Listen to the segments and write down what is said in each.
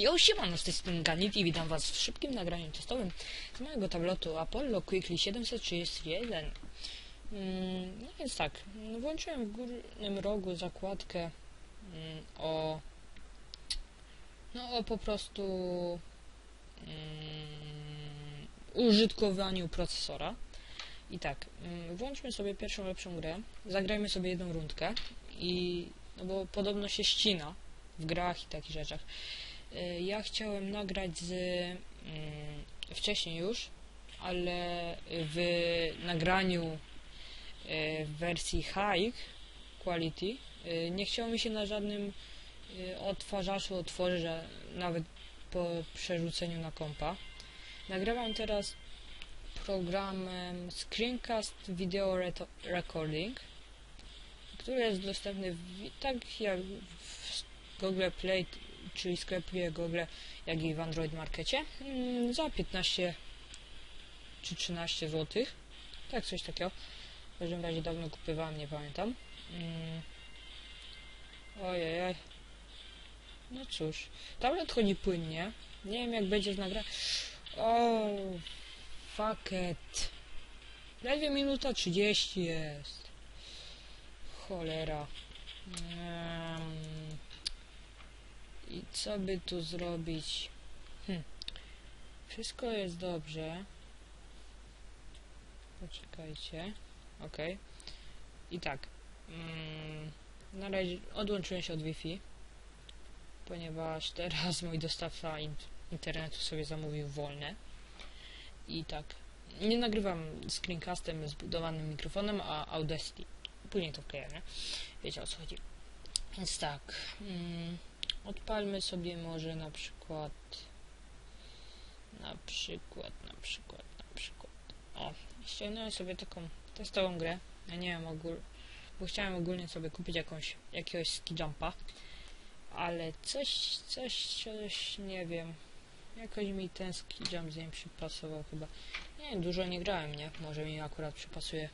Jo, siemano, z tej strony Ganit i witam was w szybkim nagraniu testowym z mojego tabletu Apollo Quickly 731. Mm, no więc tak, no włączyłem w górnym rogu zakładkę mm, o no o po prostu mm, użytkowaniu procesora. I tak, mm, włączmy sobie pierwszą lepszą grę, zagrajmy sobie jedną rundkę i no bo podobno się ścina w grach i takich rzeczach. Y, Ja chciałem nagrać z mm, wcześniej już, ale w nagraniu y, w wersji high quality y, nie chciało mi się na żadnym odtwarzaczu otworzyć, nawet po przerzuceniu na kompa. Nagrywam teraz programem Screencast Video Recording, który jest dostępny w, tak jak w Google Play, czyli sklepie Google, jak i w Android Markecie mm, za 15 czy 13 zł. Tak, coś takiego. W każdym razie dawno kupowałem, nie pamiętam. Mm. Ojej. No cóż, tablet chodzi płynnie. Nie wiem jak będzie z nagra... O, fuck it. Ledwie minuta 30 jest. Cholera. Em, I co by tu zrobić? Hm. Wszystko jest dobrze. Poczekajcie. Ok. I tak. Mm, na razie odłączyłem się od Wi-Fi, ponieważ teraz mój dostawca in internetu sobie zamówił wolne. I tak. Nie nagrywam screencastem zbudowanym mikrofonem, a Audacity. Później to wkleję, nie? Wiecie o co chodzi. Więc tak. Mm, odpalmy sobie może na przykład. Na przykład, na przykład, na przykład. O, ściągnąłem sobie taką testową grę. Ja nie wiem ogól, bo chciałem ogólnie sobie kupić jakąś, jakiegoś ski jumpa. Ale coś, coś, coś, nie wiem. Jakoś mi ten ski jump z nim przypasował chyba. Nie dużo nie grałem, nie? Może mi akurat przypasuje.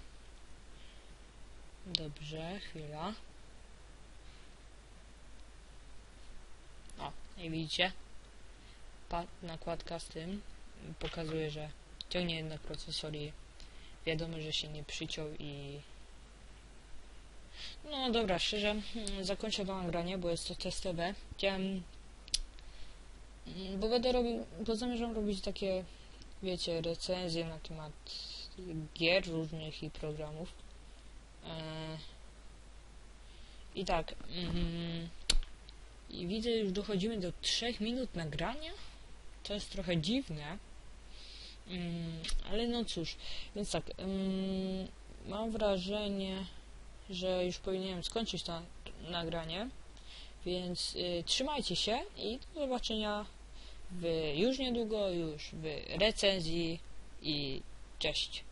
Dobrze, chwila. O, i widzicie? Nakładka z tym pokazuje, że ciągnie jednak procesor i wiadomo, że się nie przyciął i... No dobra, szczerze, mm, zakończę to nagranie, bo jest to testowe. Chciałem... mm, Bo będę robił, bo zamierzam robić takie, wiecie, recenzje na temat gier różnych i programów. Eee, I tak. Mm, I widzę, już dochodzimy do 3 minut nagrania. To jest trochę dziwne. Mm, ale no cóż, więc tak. Mm, mam wrażenie, że już powinienem skończyć to nagranie. Więc y, trzymajcie się i do zobaczenia w, już niedługo, już w recenzji i cześć.